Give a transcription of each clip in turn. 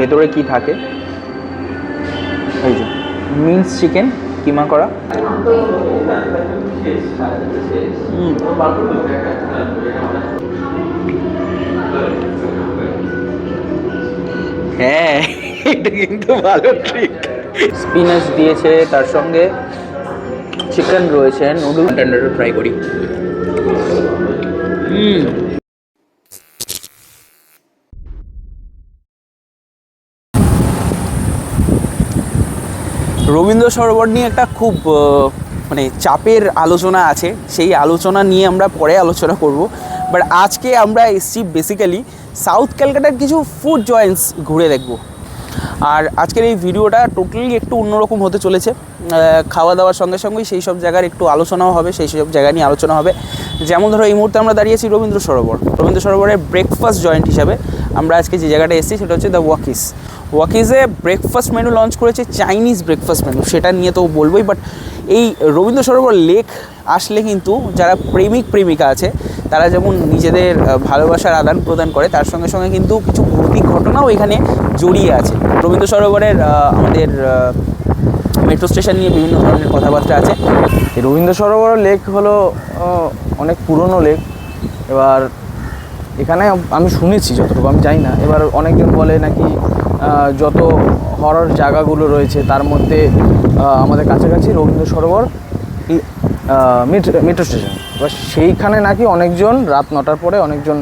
ভেতরে কি থাকে? মিন্স চিকেন, কিমা করা? হ্যাঁ এটা কিন্তু ভালো ট্রিক স্পিনাচ দিয়েছে, তার সঙ্গে চিকেন রয়েছে নুডল ট্রাই করি। হুম রবীন্দ্র সরোবর নিয়ে একটা খুব মানে চাপের আলোচনা আছে। সেই আলোচনা নিয়ে আমরা পরে আলোচনা করব। বাট আজকে আমরা এসছি বেসিক্যালি সাউথ ক্যালকাটার কিছু ফুড জয়েন্টস ঘুরে দেখব। আর আজকের এই ভিডিওটা টোটালি একটু অন্যরকম হতে চলেছে। খাওয়া দাওয়ার সঙ্গে সঙ্গেই সেই সব জায়গার একটু আলোচনাও হবে, সেই সব জায়গা নিয়ে আলোচনা হবে। যেমন ধরো এই মুহূর্তে আমরা দাঁড়িয়েছি রবীন্দ্র সরোবর। রবীন্দ্র সরোবরের ব্রেকফাস্ট জয়েন্ট হিসাবে আমরা আজকে যে জায়গাটা এসেছি সেটা হচ্ছে দ্য ওয়াকিস ওয়াকিজে ব্রেকফাস্ট মেনু লঞ্চ করেছে চাইনিজ ব্রেকফাস্ট মেনু সেটা নিয়ে তো বলবোই বাট এই রবীন্দ্র সরোবর লেক আসলে কিন্তু যারা প্রেমিক, প্রেমিকা আছে, তারা যেমন নিজেদের ভালোবাসার আদান প্রদান করে, তার সঙ্গে সঙ্গে কিন্তু কিছু ভৌতিক ঘটনাও এখানে জড়িয়ে আছে। রবীন্দ্র সরোবরের আমাদের মেট্রো স্টেশন নিয়ে বিভিন্ন ধরনের কথাবার্তা আছে। রবীন্দ্র সরোবর লেক হলো অনেক পুরনো লেক এবার এখানে আমি শুনেছি যতটুকু, আমি জানি না। এবার অনেকজন বলে নাকি যত হরর জায়গাগুলো রয়েছে, তার মধ্যে আমাদের কাছাকাছি রবীন্দ্র সরোবর মেট্রো স্টেশন এবার সেইখানে নাকি অনেকজন, রাত নটার পরে অনেকজন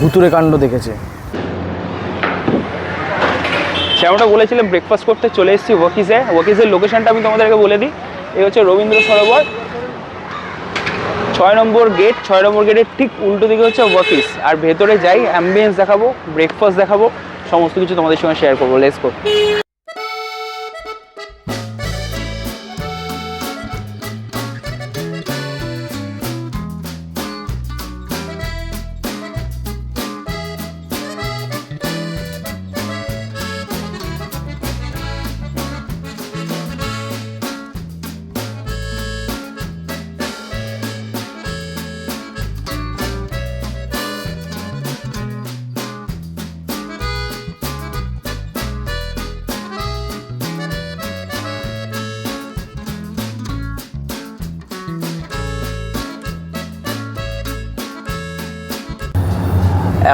ভুতুরে কাণ্ড দেখেছে। যেমনটা বলেছিলাম ব্রেকফাস্ট করতে চলে এসেছি ওয়াকিজে। ওয়াকিজের লোকেশনটা আমি তোমাদেরকে বলে দিই। এই হচ্ছে রবীন্দ্র সরোবর। ছয় নম্বর গেট ছয় নম্বর গেটের ঠিক উল্টো দিকে হচ্ছে ওয়াকিস আর ভেতরে যাই অ্যাম্বিয়েন্স দেখাবো ব্রেকফাস্ট দেখাবো। সমস্ত কিছু তোমাদের সঙ্গে শেয়ার করব লেস কো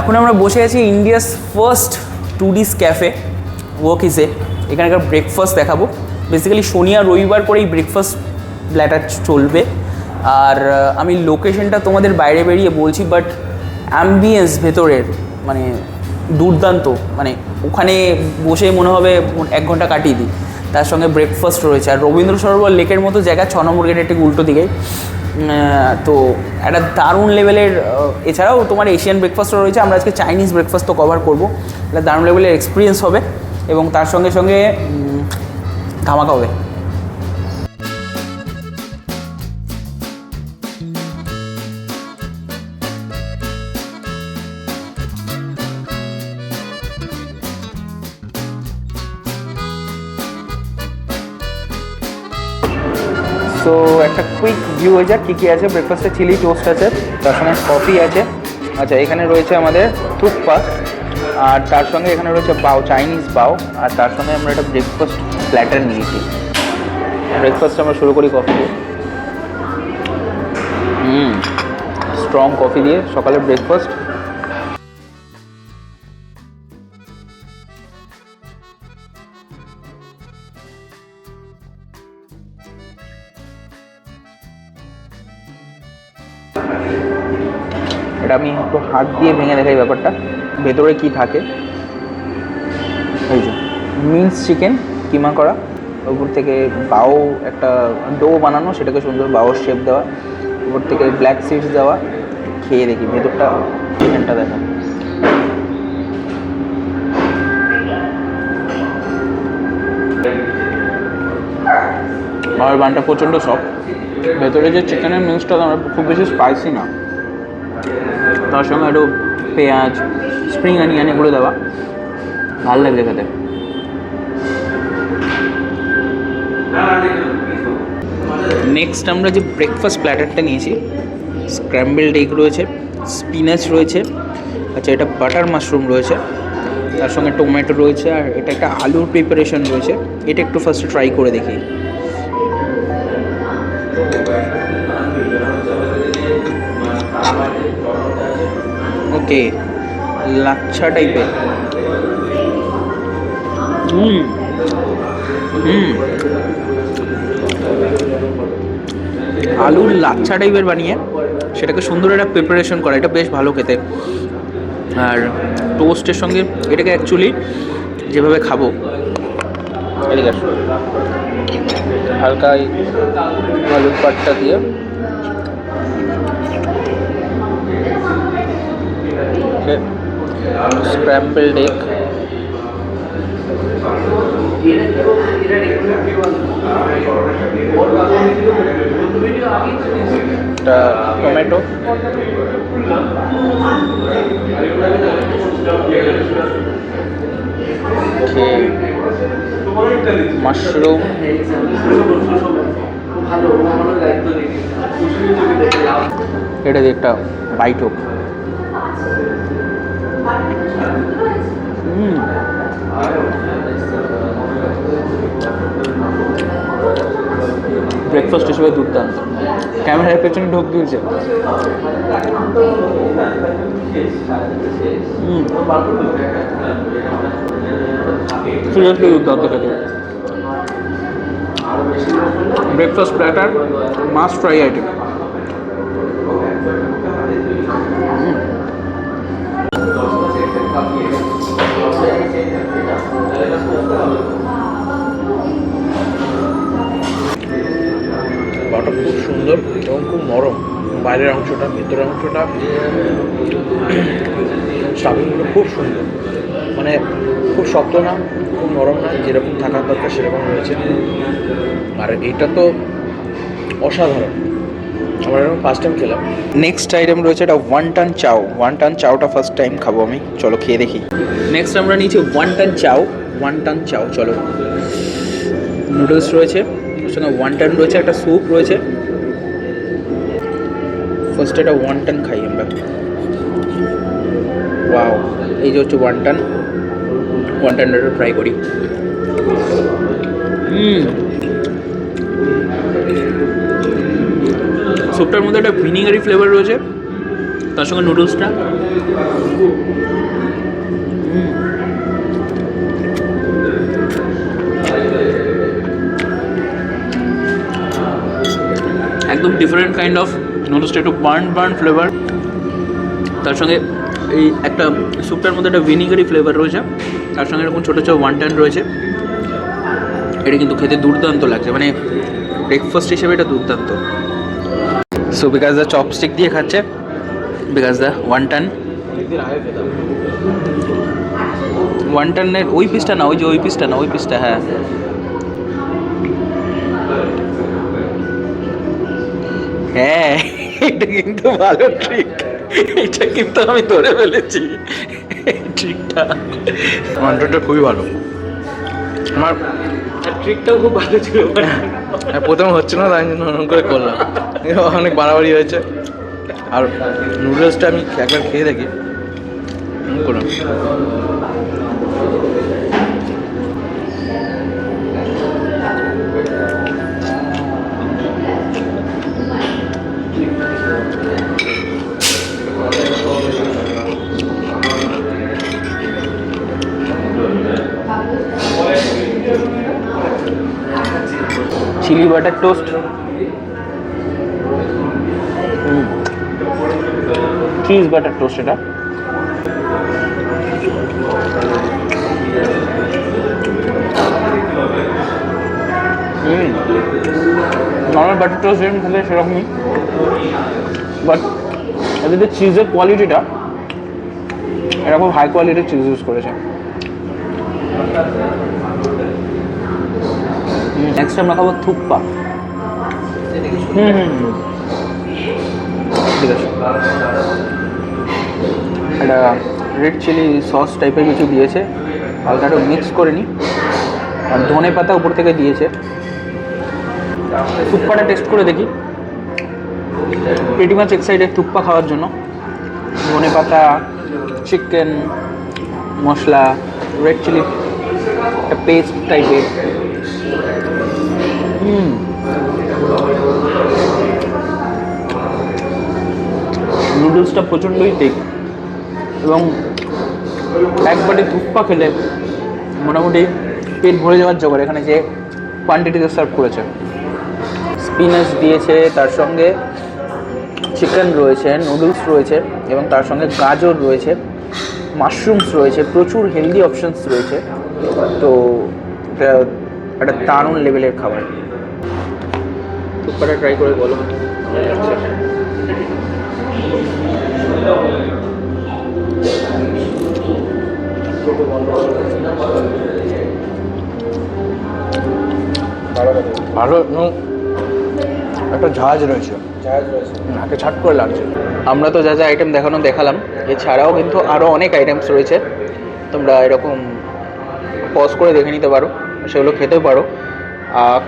এখন আমরা বসে আছি ইন্ডিয়াস ফার্স্ট টুরিস ক্যাফে ওয়াকিসে এখানকার ব্রেকফাস্ট দেখাবো। বেসিক্যালি শনি আর রবিবার করেই ব্রেকফাস্ট প্ল্যাটার চলবে। আর আমি লোকেশনটা তোমাদের বাইরে বেরিয়ে বলছি বাট অ্যাম্বিয়েন্স ভেতরের মানে দুর্দান্ত মানে ওখানে বসে মনে হবে এক ঘণ্টা কাটিয়ে দিই। তার সঙ্গে ব্রেকফাস্ট রয়েছে। আর রবীন্দ্র সরোবর লেকের মতো জায়গা ছ নম্বর গেটের ঠিক উল্টো আহ, তো একটা দারুণ লেভেলের এছাড়াও তোমার এশিয়ান ব্রেকফাস্টও রয়েছে, আমরা আজকে চাইনিজ ব্রেকফাস্ট তো কভার করব। একটা দারুণ লেভেলের এক্সপিরিয়েন্স হবে এবং তার সঙ্গে সঙ্গে ধামাকা হবে। সো একটা কুইক ভিউ হয়ে যাক, কী কী আছে ব্রেকফাস্টে চিলি টোস্ট আছে, তার সঙ্গে কফি আছে। আচ্ছা এখানে রয়েছে আমাদের থুকপা, আর তার সঙ্গে এখানে রয়েছে বাও চাইনিজ বাও আর তার সঙ্গে আমরা একটা ব্রেকফাস্ট প্ল্যাটার নিয়েছি। ব্রেকফাস্ট আমরা শুরু করি কফি দিয়ে। হুম স্ট্রং কফি দিয়ে সকালের ব্রেকফাস্ট আমি একটু হাত দিয়ে ভেঙে দেখাই ব্যাপারটা। ভেতরে কি থাকে? এই যে মিন্স চিকেন কিমা করা। উপর থেকে বাও একটা ডো বানানো, সেটাকে সুন্দর বাওর শেপ দেওয়া। উপর থেকে ব্ল্যাক সিডস দেওয়া। খেয়ে দেখি, ভেতরটা চিকেনটা দেখা। আর বানটা প্রচণ্ড সফট ভেতরে যে চিকেনের মিক্সটা খুব বেশি স্পাইসি না। তার সঙ্গে একটু পেঁয়াজ স্প্রিং অনিয়ন এগুলো দেওয়া। ভালো লাগছে খেতে। নেক্সট আমরা যে ব্রেকফাস্ট প্ল্যাটারটা নিয়েছি স্ক্র্যাম্বেলড এগ রয়েছে স্পিনাচ রয়েছে আচ্ছা এটা বাটার মাশরুম রয়েছে, তার সঙ্গে টমেটো রয়েছে, আর এটা একটা আলুর প্রিপারেশন রয়েছে। এটা একটু ফার্স্ট ট্রাই করে দেখি। ওকে লাচ্ছা টাইপের। হুম। হুম। আলুর লাচ্ছা টাইপের বানিয়ে সেটাকে সুন্দর একটা প্রিপারেশন করা, এটা বেশ ভালো খেতে। আর টোস্টের সঙ্গে এটাকে অ্যাকচুয়ালি যেভাবে খাব। হালকা আলুর পাটটা দিয়ে স্ক্র্যাম্পেলড এগ একটা টমেটো মাশরুম এটা দিয়ে একটা বাইট হোক। ব্রেকফাস্ট হিসেবে দুর্দান্ত। ক্যামেরার পেছনে ঢোক দিয়েছে breakfast platter must try item বাটা খুব সুন্দর এবং খুব নরম। বাইরের অংশটা ভেতরের অংশটা স্টাফিংগুলো খুব সুন্দর। মানে খুব শক্ত না খুব নরম না যেরকম থাকার দরকার সেরকম রয়েছে। আর এইটা তো অসাধারণ। আমরা এরকম ফার্স্ট টাইম খেলাম। নেক্সট আইটেম রয়েছে এটা ওয়ান টান চাও ওয়ান টান চাওটা ফার্স্ট টাইম খাব আমি। চলো খেয়ে দেখি। নেক্সট আমরা নিয়েছি ওয়ান টান চাও ওয়ান টান চাও চলো। নুডলস রয়েছে। সঙ্গে ওয়ান টান রয়েছে, একটা স্যুপ রয়েছে। ফার্স্ট এটা ওয়ান টান খাই আমরা। ওয়াও এই যে হচ্ছে ওয়ান টান ওয়ান টানটা ট্রাই করি। স্যুপটার মধ্যে একটা ভিনিগারি ফ্লেভার রয়েছে। তার সঙ্গে নুডলসটা একদম ডিফারেন্ট কাইন্ড অফ নুডলসটা একটু বার্ন বার্ন ফ্লেভার তার সঙ্গে এই একটা স্যুপটার মধ্যে একটা ভিনিগারি ফ্লেভার রয়েছে। তার সঙ্গে এরকম ছোটো ছোটো ওয়ান টান রয়েছে। এটা কিন্তু খেতে দুর্দান্ত লাগছে। মানে ব্রেকফাস্ট হিসেবে এটা দুর্দান্ত। সো বিকাশ দা চপস্টিক দিয়ে খাচ্ছে বিকাশ দা ওয়ান টান ওয়ান টানের ওই পিসটা না, ওই যে ওই পিসটা না, ওই পিসটা হ্যাঁ। হ্যাঁ এটা কিন্তু ভালো ট্রিক এটা কিন্তু আমি ধরে ফেলেছি। ট্রিকটা মান্টনটা খুবই ভালো। আমার ট্রিকটাও খুব ভালো ছিল। হ্যাঁ, প্রথমে হচ্ছে না তাই জন্য ওরকম করে করলাম। অনেক বাড়াবাড়ি হয়েছে। আর নুডলসটা আমি একবার খেয়ে দেখি। করলাম। Butter toast. Cheese butter toast এটা। নর্মাল বাটার টোস্ট যেরকম খেলে সেরকমই। বাট এদের যে চিজের কোয়ালিটিটা এটা খুব হাই কোয়ালিটির চিজ ইউজ করেছে। নেক্সট আমরা খাব থুপ্পা। ঠিক আছে। একটা রেড চিলি সস টাইপের কিছু দিয়েছে। হালকা একটু মিক্স করে নিই আর ধনে পাতা উপর থেকে দিয়েছে। থুপ্পাটা টেস্ট করে দেখি। প্রিটি মাছ এক্সাইটেড থুপ্পা খাওয়ার জন্য। ধনে পাতা চিকেন মশলা রেড চিলি একটা পেস্ট টাইপের হুম। নুডলসটা প্রচণ্ডই টেক এবং একবারে থুপ্পা খেলে মোটামুটি পেট ভরে যাওয়ার জোগাড় এখানে যে কোয়ান্টিটিতে সার্ভ করেছে। স্পিনাচ দিয়েছে, তার সঙ্গে চিকেন রয়েছে নুডলস রয়েছে এবং তার সঙ্গে গাজর রয়েছে মাশরুমস রয়েছে, প্রচুর হেলদি অপশনস রয়েছে। তো এটা একটা দারুণ লেভেলের খাবার। টুকপাটা ট্রাই করে বলো। ভালো এবং একটা ঝাঁজ রয়েছে। নাকে ছাট করে লাগছে। আমরা তো যা যা আইটেম দেখানো দেখালাম এছাড়াও কিন্তু আরও অনেক আইটেমস রয়েছে। তোমরা এরকম পজ করে দেখে নিতে পারো সেগুলো খেতেও পারো।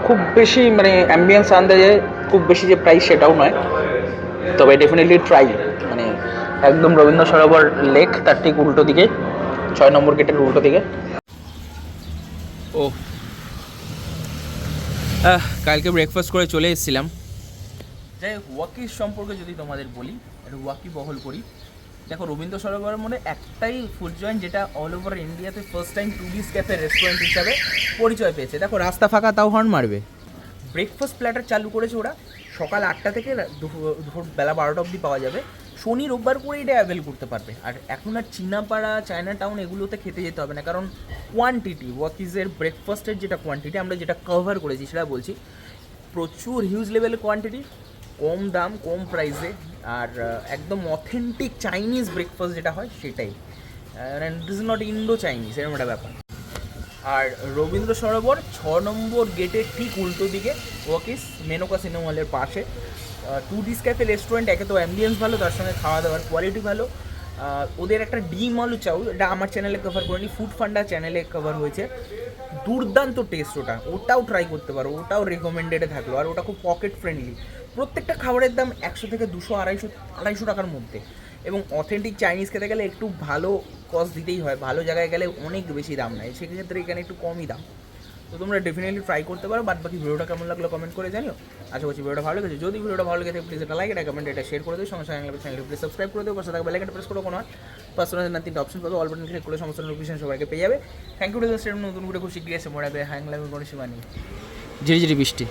খুব বেশি মানে অ্যাম্বিয়েন্স আন্দাজে খুব বেশি যে প্রাইস সেটাও নয়। তবে ডেফিনেটলি ট্রাই মানে একদম রবীন্দ্র সরোবর লেক তার ঠিক উল্টো দিকে ছয় নম্বর গেটের উল্টো দিকে। ও কালকে ব্রেকফাস্ট করে চলে এসেছিলাম। যাই হোক ওয়াকির সম্পর্কে যদি তোমাদের বলি একটু ওয়াকি বহল করি। দেখো, রবীন্দ্র সরোবরের মনে একটাই ফুড জয়েন্ট যেটা অল ওভার ইন্ডিয়াতে first time tourist cafe restaurant হিসাবে পরিচয় পেয়েছে। দেখো, রাস্তা ফাঁকা, তাও হর্ন মারবে। ব্রেকফাস্ট প্ল্যাটার চালু করেছে ওরা। সকাল আটটা থেকে দুপুর বেলা বারোটা অবধি পাওয়া যাবে। শনি, রোববার করে এটা অ্যাভেল করতে পারবে। আর এখন আর চীনাপাড়া চায়না টাউন এগুলোতে খেতে যেতে হবে না। কারণ কোয়ান্টিটি ওয়াকিজের ব্রেকফাস্টের যেটা কোয়ান্টিটি আমরা যেটা কভার করেছি সেটা বলছি। প্রচুর হিউজ লেভেলের কোয়ান্টিটি কম দাম, কম প্রাইসে আর একদম অথেন্টিক চাইনিজ ব্রেকফাস্ট যেটা হয় সেটাই। It is not Indo Chinese এরকম একটা ব্যাপার। আর রবীন্দ্র সরোবর ছ নম্বর গেটের ঠিক উল্টো দিকে, ওয়াকিস, মেনকা সিনেমা হলের পাশে। টু ডিস ক্যাফে রেস্টুরেন্ট একে তো অ্যাম্বিয়েন্স ভালো, তার সঙ্গে খাওয়া দাওয়ার কোয়ালিটি ভালো। ওদের একটা ডিম আলু চাউ, এটা আমার চ্যানেলে কভার করিনি ফুড ফান্ডা চ্যানেলে কভার হয়েছে। দুর্দান্ত টেস্ট ওটা, ওটাও ট্রাই করতে পারো, ওটাও রেকমেন্ডেডে থাকল, আর ওটা খুব পকেট ফ্রেন্ডলি প্রত্যেকটা খাবারের দাম একশো থেকে দুশো, আড়াইশো আড়াইশো টাকার মধ্যে। এবং অথেন্টিক চাইনিজ খেতে গেলে একটু ভালো কস্ট দিতেই হয়, ভালো জায়গায় গেলে অনেক বেশি দাম নেয়। সেক্ষেত্রে এখানে একটু কমই দাম। তো তোমরা ডেফিনেটলি ট্রাই করতে পারো বাদ বাকি ভিডিওটা কেমন লাগল কমেন্ট করে জানিও। আশা করছি ভিডিওটা ভালো লেগেছে। যদি ভিডিওটা ভালো লেগে থাকে প্লিজ এটা লাইক এটা কমেন্ট এটা শেয়ার করে দিও। সঙ্গে সঙ্গে চ্যানেল প্লিজ সাবস্ক্রাইব করে দিও। পাশে থাকা বেলাইকনটা প্রেস করো, কোনো পার্সোনাল না তিনটা অপশন পাবে অল বাটন ক্লিক করলে সমস্ত নোটিফিকেশন সবাইকে পেয়ে যাবে। থ্যাংক ইউ টু নতুন করে খুব শিগগিরি এসে মরাবে হ্যাং লাগবে কোনো সীমা নেই ঝিরিঝিরি বৃষ্টি।